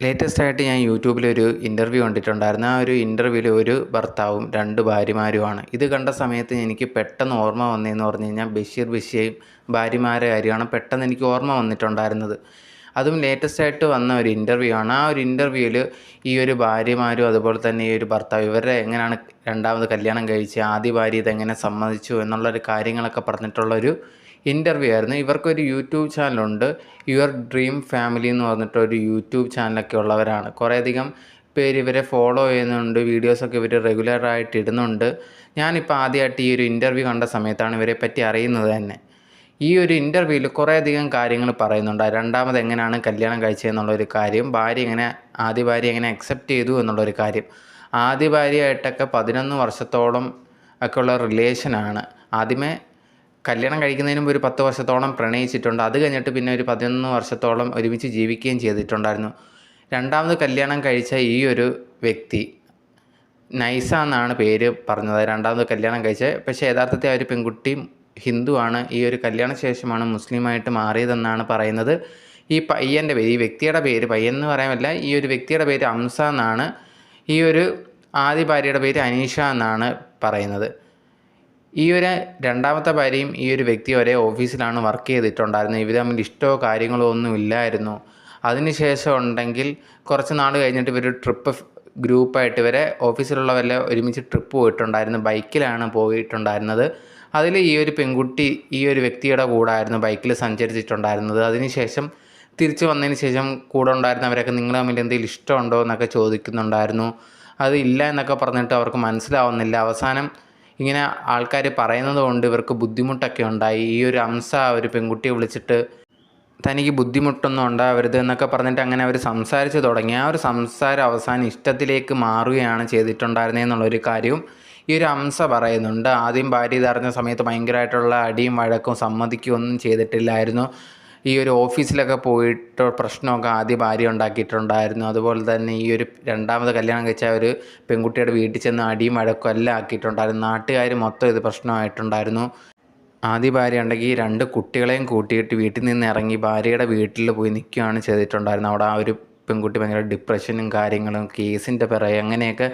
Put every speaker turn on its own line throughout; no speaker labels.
Latest ആയിട്ട് ഞാൻ യൂട്യൂബിൽ ഒരു ഇന്റർവ്യൂ കണ്ടിട്ടുണ്ടായിരുന്നു. ആ ഒരു ഇന്റർവ്യൂവിൽ ഒരു ഭർത്താവും രണ്ട് ഭാര്യമാരുമാണ്. ഇത് കണ്ട സമയത്ത് എനിക്ക് പെട്ടെന്ന് ഓർമ്മ വന്നതെന്ന് പറഞ്ഞു കഴിഞ്ഞാൽ ബഷീർ ബഷീയും ഭാര്യമാരെ കാര്യമാണ് പെട്ടെന്ന് എനിക്ക് ഓർമ്മ വന്നിട്ടുണ്ടായിരുന്നത്. അതും ലേറ്റസ്റ്റ് ആയിട്ട് വന്ന ഒരു ഇന്റർവ്യൂ ആണ്. ആ ഒരു ഇന്റർവ്യൂവിൽ ഈ ഒരു ഭാര്യമാരും അതുപോലെ തന്നെ ഈ ഒരു ഭർത്താവ് ഇവരുടെ എങ്ങനെയാണ് രണ്ടാമത് കല്യാണം കഴിച്ച് ആദ്യ ഭാര്യ ഇതെങ്ങനെ സമ്മതിച്ചു എന്നുള്ളൊരു കാര്യങ്ങളൊക്കെ പറഞ്ഞിട്ടുള്ളൊരു ഇന്റർവ്യൂ ആയിരുന്നു. ഇവർക്കൊരു യൂട്യൂബ് ചാനലുണ്ട്. യുവർ ഡ്രീം ഫാമിലി എന്ന് പറഞ്ഞിട്ട് ഒരു യൂട്യൂബ് ചാനലൊക്കെ ഉള്ളവരാണ്. കുറേയധികം പേര് ഇവരെ ഫോളോ ചെയ്യുന്നുണ്ട്. വീഡിയോസൊക്കെ ഇവർ റെഗുലറായിട്ട് ഇടുന്നുണ്ട്. ഞാനിപ്പോൾ ആദ്യമായിട്ട് ഈ ഒരു ഇന്റർവ്യൂ കണ്ട സമയത്താണ് ഇവരെ പറ്റി അറിയുന്നത് തന്നെ. ഈ ഒരു ഇന്റർവ്യൂവിൽ കുറേയധികം കാര്യങ്ങൾ പറയുന്നുണ്ട്. രണ്ടാമത് എങ്ങനെയാണ് കല്യാണം കഴിച്ചതെന്നുള്ളൊരു കാര്യം. ഭാര്യ എങ്ങനെ ആദ്യ ഭാര്യ എങ്ങനെ അക്സെപ്റ്റ് ചെയ്തു എന്നുള്ളൊരു കാര്യം. ആദ്യ ഭാര്യയായിട്ടൊക്കെ പതിനൊന്ന് വർഷത്തോളം ഒക്കെയുള്ള റിലേഷനാണ് ആദ്യമേ കല്യാണം കഴിക്കുന്നതിന് മുമ്പ് ഒരു പത്ത് വർഷത്തോളം പ്രണയിച്ചിട്ടുണ്ട്. അത് കഴിഞ്ഞിട്ട് പിന്നെ ഒരു പതിനൊന്ന് വർഷത്തോളം ഒരുമിച്ച് ജീവിക്കുകയും ചെയ്തിട്ടുണ്ടായിരുന്നു. രണ്ടാമത് കല്യാണം കഴിച്ച ഈ ഒരു വ്യക്തി നൈസ എന്നാണ് പേര് പറഞ്ഞത്. രണ്ടാമത് കല്യാണം കഴിച്ച പക്ഷേ യഥാർത്ഥത്തിൽ ആ ഒരു പെൺകുട്ടി ഹിന്ദുവാണ്. ഈ ഒരു കല്യാണ ശേഷമാണ് മുസ്ലിമായിട്ട് മാറിയതെന്നാണ് പറയുന്നത്. ഈ പയ്യന്റെ പേര് ഈ വ്യക്തിയുടെ പേര് പയ്യൻ എന്ന് പറയാമല്ല ഈ ഒരു വ്യക്തിയുടെ പേര് അംസ എന്നാണ് ഈ ഒരു ആദ്യ ഭാര്യയുടെ പേര് അനീഷ എന്നാണ് പറയുന്നത്. ഈ ഒരു രണ്ടാമത്തെ ഭാര്യയും ഈ ഒരു വ്യക്തി ഒരേ ഓഫീസിലാണ് വർക്ക് ചെയ്തിട്ടുണ്ടായിരുന്നത്. ഇവർ തമ്മിൽ ഇഷ്ടമോ കാര്യങ്ങളോ ഒന്നും ഇല്ലായിരുന്നു. അതിനുശേഷം ഉണ്ടെങ്കിൽ കുറച്ച് നാൾ കഴിഞ്ഞിട്ട് ഇവർ ട്രിപ്പ് ഗ്രൂപ്പായിട്ട് ഇവരെ ഓഫീസിലുള്ളവരെല്ലാം ഒരുമിച്ച് ട്രിപ്പ് പോയിട്ടുണ്ടായിരുന്നു. ബൈക്കിലാണ് പോയിട്ടുണ്ടായിരുന്നത്. അതിൽ ഈ ഒരു പെൺകുട്ടി ഈ ഒരു വ്യക്തിയുടെ കൂടായിരുന്നു ബൈക്കിൽ സഞ്ചരിച്ചിട്ടുണ്ടായിരുന്നത്. അതിനുശേഷം തിരിച്ചു വന്നതിന് ശേഷം കൂടെ ഉണ്ടായിരുന്നവരൊക്കെ നിങ്ങൾ തമ്മിൽ എന്തെങ്കിലും ഇഷ്ടമുണ്ടോ? എന്നൊക്കെ ചോദിക്കുന്നുണ്ടായിരുന്നു. അത് ഇല്ല എന്നൊക്കെ പറഞ്ഞിട്ട് അവർക്ക് മനസ്സിലാവുന്നില്ല. അവസാനം ഇങ്ങനെ ആൾക്കാർ പറയുന്നത് കൊണ്ട് ഇവർക്ക് ബുദ്ധിമുട്ടൊക്കെ ഉണ്ടായി. ഈ ഒരു അംസ ഒരു പെൺകുട്ടിയെ വിളിച്ചിട്ട് തനിക്ക് ബുദ്ധിമുട്ടൊന്നും ഉണ്ടാവരുത് എന്നൊക്കെ പറഞ്ഞിട്ട് അങ്ങനെ അവർ സംസാരിച്ച് തുടങ്ങി. ആ ഒരു സംസാരം അവസാനം ഇഷ്ടത്തിലേക്ക് മാറുകയാണ് ചെയ്തിട്ടുണ്ടായിരുന്നതെന്നുള്ളൊരു കാര്യവും ഈ ഒരു അംസ പറയുന്നുണ്ട്. ആദ്യം ഭാര്യ ഇതറിഞ്ഞ സമയത്ത് ഭയങ്കരമായിട്ടുള്ള അടിയും വഴക്കും സമ്മതിക്കുകയൊന്നും ചെയ്തിട്ടില്ലായിരുന്നു. ഈ ഒരു ഓഫീസിലൊക്കെ പോയിട്ട് പ്രശ്നമൊക്കെ ആദ്യം ഭാര്യ ഉണ്ടാക്കിയിട്ടുണ്ടായിരുന്നു. അതുപോലെ തന്നെ ഈ ഒരു രണ്ടാമത് കല്യാണം കഴിച്ച ഒരു പെൺകുട്ടിയുടെ വീട്ടിൽ ചെന്ന് അടിയും വഴക്കും എല്ലാം ആക്കിയിട്ടുണ്ടായിരുന്നു. നാട്ടുകാർ മൊത്തം ഇത് പ്രശ്നമായിട്ടുണ്ടായിരുന്നു. ആദ്യ ഭാര്യ ഉണ്ടെങ്കിൽ രണ്ട് കുട്ടികളെയും കൂട്ടിയിട്ട് വീട്ടിൽ നിന്ന് ഇറങ്ങി ഭാര്യയുടെ വീട്ടിൽ പോയി നിൽക്കുകയാണ് ചെയ്തിട്ടുണ്ടായിരുന്നത്. അവിടെ ആ ഒരു പെൺകുട്ടി ഭയങ്കര ഡിപ്രഷനും കാര്യങ്ങളും കേസിന്റെ പിറകെ അങ്ങനെയൊക്കെ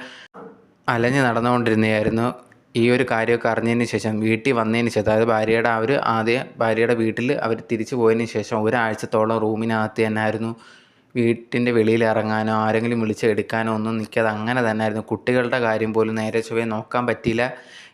അലഞ്ഞ് നടന്നുകൊണ്ടിരുന്നതായിരുന്നു. ഈ ഒരു കാര്യമൊക്കെ അറിഞ്ഞതിന് ശേഷം വീട്ടിൽ വന്നതിന് ശേഷം അതായത് ഭാര്യയുടെ അവർ ആദ്യം ഭാര്യയുടെ വീട്ടിൽ അവർ തിരിച്ചു പോയതിന് ശേഷം ഒരാഴ്ചത്തോളം റൂമിനകത്ത് തന്നെ ആയിരുന്നു വീട്ടിന്റെ വെളിയിൽ ഇറങ്ങാനോ ആരെങ്കിലും വിളിച്ചെടുക്കാനോ ഒന്നും നിൽക്കാതെ അങ്ങനെ തന്നെ ആയിരുന്നു കുട്ടികളുടെ കാര്യം പോലും നേരെ ചൊവ്വേ നോക്കാൻ പറ്റിയില്ല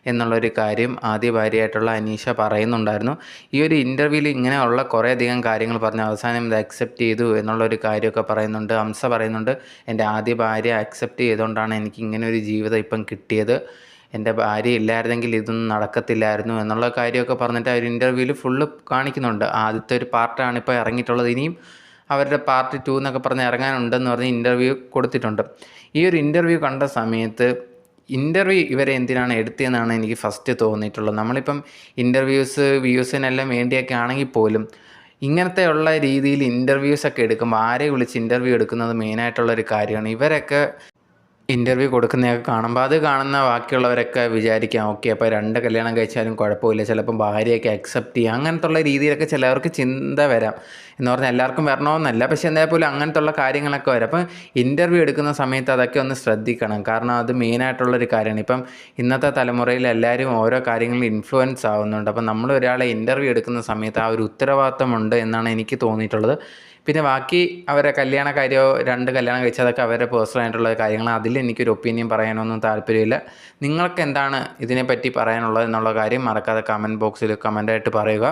എന്നുള്ളൊരു കാര്യം ആദ്യ ഭാര്യയായിട്ടുള്ള അനീഷ പറയുന്നുണ്ടായിരുന്നു. ഈ ഒരു ഇന്റർവ്യൂവിൽ ഇങ്ങനെയുള്ള കുറേയധികം കാര്യങ്ങൾ പറഞ്ഞു അവസാനം ഇത് അക്സെപ്റ്റ് ചെയ്തു എന്നുള്ളൊരു കാര്യമൊക്കെ പറയുന്നുണ്ട്. ഹംസ പറയുന്നുണ്ട് എന്റെ ആദ്യ ഭാര്യ അക്സെപ്റ്റ് ചെയ്തുകൊണ്ടാണ് എനിക്ക് ഇങ്ങനെ ഒരു ജീവിതം ഇപ്പം കിട്ടിയത്. എന്റെ ഭാര്യ ഇല്ലായിരുന്നെങ്കിൽ ഇതൊന്നും നടക്കത്തില്ലായിരുന്നു എന്നുള്ള കാര്യമൊക്കെ പറഞ്ഞിട്ട് ആ ഒരു ഇന്റർവ്യൂവിൽ ഫുള്ള് കാണിക്കുന്നുണ്ട്. ആദ്യത്തെ ഒരു പാർട്ടാണ് ഇപ്പോൾ ഇറങ്ങിയിട്ടുള്ളത്. ഇനിയും അവരുടെ പാർട്ട് ടു എന്നൊക്കെ പറഞ്ഞ് ഇറങ്ങാനുണ്ടെന്ന് പറഞ്ഞ് ഇന്റർവ്യൂ കൊടുത്തിട്ടുണ്ട്. ഈ ഒരു ഇന്റർവ്യൂ കണ്ട സമയത്ത് ഇന്റർവ്യൂ ഇവരെ എന്തിനാണ് എടുത്തതെന്നാണ് എനിക്ക് ഫസ്റ്റ് തോന്നിയിട്ടുള്ളത്. നമ്മളിപ്പം ഇന്റർവ്യൂസ് വ്യൂസിനെല്ലാം വേണ്ടിയൊക്കെ ആണെങ്കിൽ പോലും ഇങ്ങനത്തെ ഉള്ള രീതിയിൽ ഇന്റർവ്യൂസൊക്കെ എടുക്കുമ്പോൾ ആരെ വിളിച്ച് ഇന്റർവ്യൂ എടുക്കുന്നത് മെയിനായിട്ടുള്ളൊരു കാര്യമാണ്. ഇവരൊക്കെ ഇന്റർവ്യൂ കൊടുക്കുന്നതൊക്കെ കാണുമ്പോൾ അത് കാണുന്ന ബാക്കിയുള്ളവരൊക്കെ വിചാരിക്കാം ഓക്കെ അപ്പോൾ രണ്ട് കല്യാണം കഴിച്ചാലും കുഴപ്പമില്ല. ചിലപ്പം ഭാര്യയൊക്കെ അക്സെപ്റ്റ് ചെയ്യുക അങ്ങനത്തെ ഉള്ള രീതിയിലൊക്കെ ചിലവർക്ക് ചിന്ത വരാം. എന്ന് പറഞ്ഞാൽ എല്ലാവർക്കും വരണമെന്നല്ല പക്ഷേ എന്തായാലും പോലും അങ്ങനത്തെ ഉള്ള കാര്യങ്ങളൊക്കെ വരാം. അപ്പം ഇന്റർവ്യൂ എടുക്കുന്ന സമയത്ത് അതൊക്കെ ഒന്ന് ശ്രദ്ധിക്കണം. കാരണം അത് മെയിനായിട്ടുള്ളൊരു കാര്യമാണ്. ഇപ്പം ഇന്നത്തെ തലമുറയിൽ എല്ലാവരും ഓരോ കാര്യങ്ങളിൽ ഇൻഫ്ലുവൻസ് ആവുന്നുണ്ട്. അപ്പം നമ്മൾ ഒരാളെ ഇന്റർവ്യൂ എടുക്കുന്ന സമയത്ത് ആ ഒരു ഉത്തരവാദിത്തമുണ്ട് എന്നാണ് എനിക്ക് തോന്നിയിട്ടുള്ളത്. പിന്നെ ബാക്കി അവരെ കല്യാണ കാര്യമോ രണ്ട് കല്യാണം കഴിച്ചതൊക്കെ അവരുടെ പേഴ്സണൽ ആയിട്ടുള്ള കാര്യങ്ങൾ അതിൽ എനിക്കൊരു ഒപ്പീനിയൻ പറയാനൊന്നും താല്പര്യമില്ല. നിങ്ങൾക്ക് എന്താണ് ഇതിനെപ്പറ്റി പറയാനുള്ളത് എന്നുള്ള കാര്യം മറക്കാതെ കമന്റ് ബോക്സിൽ കമന്റായിട്ട് പറയുക.